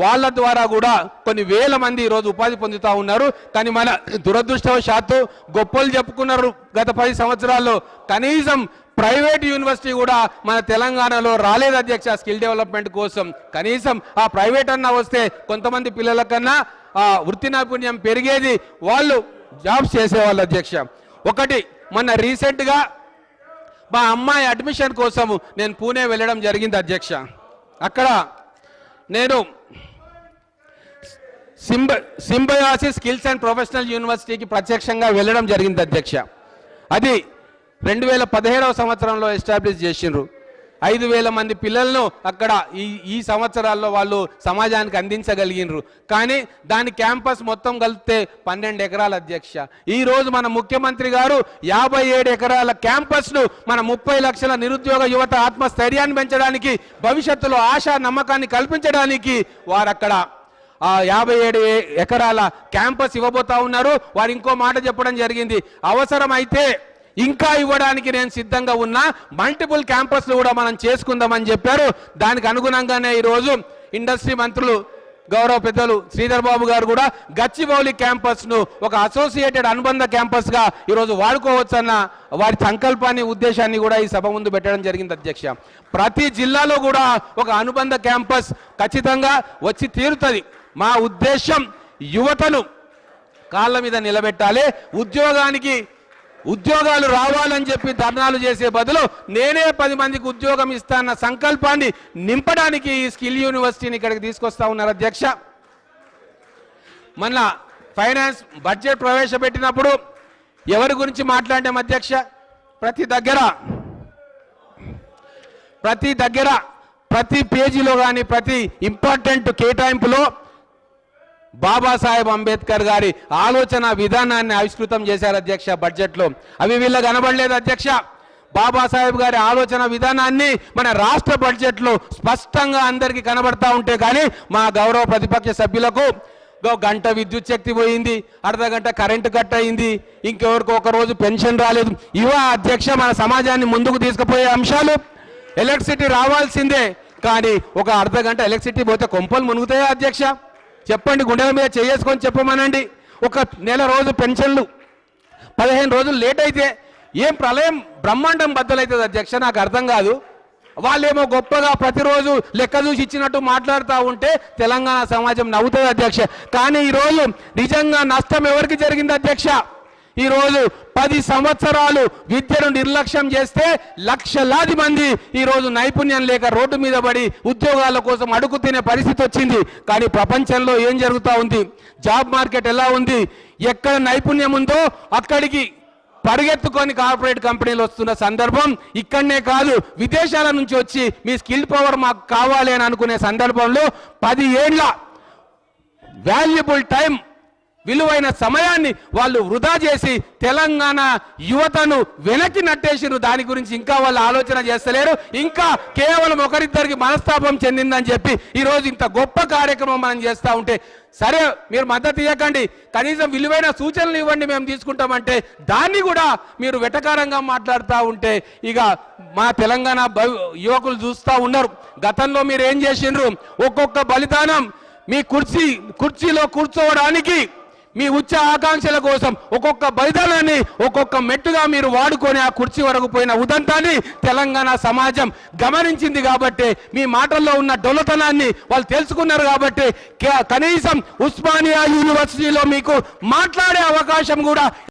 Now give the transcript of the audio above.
వాళ్ళ ద్వారా కూడా కొన్ని వేల మంది ఈరోజు ఉపాధి పొందుతూ ఉన్నారు. కానీ మన దురదృష్టవశాత్తు గొప్పలు చెప్పుకున్నారు గత పది సంవత్సరాల్లో కనీసం ప్రైవేట్ యూనివర్సిటీ కూడా మన తెలంగాణలో రాలేదు అధ్యక్ష స్కిల్ డెవలప్మెంట్ కోసం. కనీసం ఆ ప్రైవేట్ అన్న వస్తే కొంతమంది పిల్లల కన్నా ఆ వృత్తి నైపుణ్యం పెరిగేది వాళ్ళు జాబ్స్ చేసేవాళ్ళు అధ్యక్ష. ఒకటి మొన్న రీసెంట్గా మా అమ్మాయి అడ్మిషన్ కోసము నేను పూణే వెళ్ళడం జరిగింది అధ్యక్ష. అక్కడ నేను సింబ సింబయాసి స్కిల్స్ అండ్ ప్రొఫెషనల్ యూనివర్సిటీకి ప్రత్యక్షంగా వెళ్ళడం జరిగింది అధ్యక్ష. అది రెండు వేల పదిహేడవ సంవత్సరంలో ఎస్టాబ్లిష్ చేసిండ్రు. ఐదు వేల మంది పిల్లలను అక్కడ ఈ ఈ సంవత్సరాల్లో వాళ్ళు సమాజానికి అందించగలిగినరు. కానీ దాని క్యాంపస్ మొత్తం కలిపితే పన్నెండు ఎకరాల అధ్యక్ష. ఈ రోజు మన ముఖ్యమంత్రి గారు యాభై ఏడు ఎకరాల క్యాంపస్ను మన ముప్పై లక్షల నిరుద్యోగ యువత ఆత్మస్థైర్యాన్ని పెంచడానికి భవిష్యత్తులో ఆశా నమ్మకాన్ని కల్పించడానికి వారు అక్కడ ఆ యాభై ఏడు ఎకరాల క్యాంపస్ ఇవ్వబోతా ఉన్నారు. వారు ఇంకో మాట చెప్పడం జరిగింది. అవసరమైతే ఇంకా ఇవ్వడానికి నేను సిద్ధంగా ఉన్నా. మల్టిపుల్ క్యాంపస్లు కూడా మనం చేసుకుందామని చెప్పారు. దానికి అనుగుణంగానే ఈరోజు ఇండస్ట్రీ మంత్రులు గౌరవ పెద్దలు శ్రీధర్ బాబు గారు కూడా గచ్చిబౌలి క్యాంపస్ను ఒక అసోసియేటెడ్ అనుబంధ క్యాంపస్గా ఈరోజు వాడుకోవచ్చన్న వారి సంకల్పాన్ని ఉద్దేశాన్ని కూడా ఈ సభ ముందు పెట్టడం జరిగింది అధ్యక్ష. ప్రతి జిల్లాలో కూడా ఒక అనుబంధ క్యాంపస్ ఖచ్చితంగా వచ్చి తీరుతుంది. మా ఉద్దేశం యువతను కాళ్ళ మీద నిలబెట్టాలి. ఉద్యోగానికి ఉద్యోగాలు రావాలని చెప్పి ధర్నాలు చేసే బదులు నేనే పది మందికి ఉద్యోగం ఇస్తాన్న సంకల్పాన్ని నింపడానికి ఈ స్కిల్ యూనివర్సిటీని ఇక్కడికి తీసుకొస్తా ఉన్నారు అధ్యక్ష. మన ఫైనాన్స్ బడ్జెట్ ప్రవేశపెట్టినప్పుడు ఎవరి గురించి మాట్లాడాం అధ్యక్ష? ప్రతి దగ్గర ప్రతి దగ్గర ప్రతి పేజీలో కానీ ప్రతి ఇంపార్టెంట్ కేటాయింపులో బాబాసాహెబ్ అంబేద్కర్ గారి ఆలోచన విధానాన్ని ఆవిష్కృతం చేశారు అధ్యక్ష బడ్జెట్లో. అవి వీళ్ళ కనబడలేదు అధ్యక్ష. బాబాసాహెబ్ గారి ఆలోచన విధానాన్ని మన రాష్ట్ర బడ్జెట్లో స్పష్టంగా అందరికీ కనబడతా ఉంటే కానీ మా గౌరవ ప్రతిపక్ష సభ్యులకు గంట విద్యుత్ శక్తి పోయింది అర్ధ గంట కరెంటు కట్ అయింది ఇంకెవరికి ఒక రోజు పెన్షన్ రాలేదు. ఇవ అధ్యక్ష మన సమాజాన్ని ముందుకు తీసుకుపోయే అంశాలు. ఎలక్ట్రిసిటీ రావాల్సిందే కానీ ఒక అర్ధ గంట ఎలక్ట్రిసిటీ పోతే కొంపలు మునుగుతాయా అధ్యక్ష? చెప్పండి గుండెల మీద చేసుకొని చెప్పమనండి. ఒక నెల రోజు పెన్షన్లు. పదిహేను రోజులు లేట్ అయితే ఏం ప్రళయం బ్రహ్మాండం బద్దలవుతుంది అధ్యక్ష నాకు అర్థం కాదు. వాళ్ళేమో గొప్పగా ప్రతిరోజు లెక్క చూసి ఇచ్చినట్టు మాట్లాడుతూ ఉంటే తెలంగాణ సమాజం నవ్వుతుంది అధ్యక్ష. కానీ ఈరోజు నిజంగా నష్టం ఎవరికి జరిగింది అధ్యక్ష? ఈరోజు పది సంవత్సరాలు విద్యను నిర్లక్ష్యం చేస్తే లక్షలాది మంది ఈరోజు నైపుణ్యం లేక రోడ్డు మీద పడి ఉద్యోగాల కోసం అడుగు తినే పరిస్థితి వచ్చింది. కానీ ప్రపంచంలో ఏం జరుగుతూ ఉంది? జాబ్ మార్కెట్ ఎలా ఉంది? ఎక్కడ నైపుణ్యం ఉందో అక్కడికి పరిగెత్తుకొని కార్పొరేట్ కంపెనీలు వస్తున్న సందర్భం ఇక్కడనే కాదు విదేశాల నుంచి వచ్చి మీ స్కిల్ పవర్ మాకు కావాలి అని అనుకునే సందర్భంలో పది ఏండ్ల వాల్యుబుల్ టైం విలువైన సమయాన్ని వాళ్ళు వృధా చేసి తెలంగాణ యువతను వెనక్కి నట్టేసిరు దాని గురించి ఇంకా వాళ్ళు ఆలోచన చేస్తలేరు. ఇంకా కేవలం ఒకరిద్దరికి మనస్తాపం చెందిందని చెప్పి ఈరోజు ఇంత గొప్ప కార్యక్రమం మనం చేస్తూ ఉంటే సరే మీరు మద్దతు ఇవ్వకండి కనీసం విలువైన సూచనలు ఇవ్వండి మేము తీసుకుంటామంటే దాన్ని కూడా మీరు వెటకారంగా మాట్లాడుతూ ఉంటే ఇక మా తెలంగాణ యువకులు చూస్తూ ఉన్నారు గతంలో మీరు ఏం చేసిండ్రు? ఒక్కొక్క బలిదానం మీ కుర్చీ కుర్చీలో కూర్చోవడానికి మీ ఉచ్చ ఆకాంక్షల కోసం ఒక్కొక్క బలిదానాన్ని ఒక్కొక్క మెట్టుగా మీరు వాడుకొని ఆ కుర్చీ వరకు పోయిన ఉదంతాన్ని తెలంగాణ సమాజం గమనించింది కాబట్టి మీ మాటల్లో ఉన్న డొల్లతనాన్ని వాళ్ళు తెలుసుకున్నారు కాబట్టి కనీసం ఉస్మానియా యూనివర్సిటీలో మీకు మాట్లాడే అవకాశం కూడా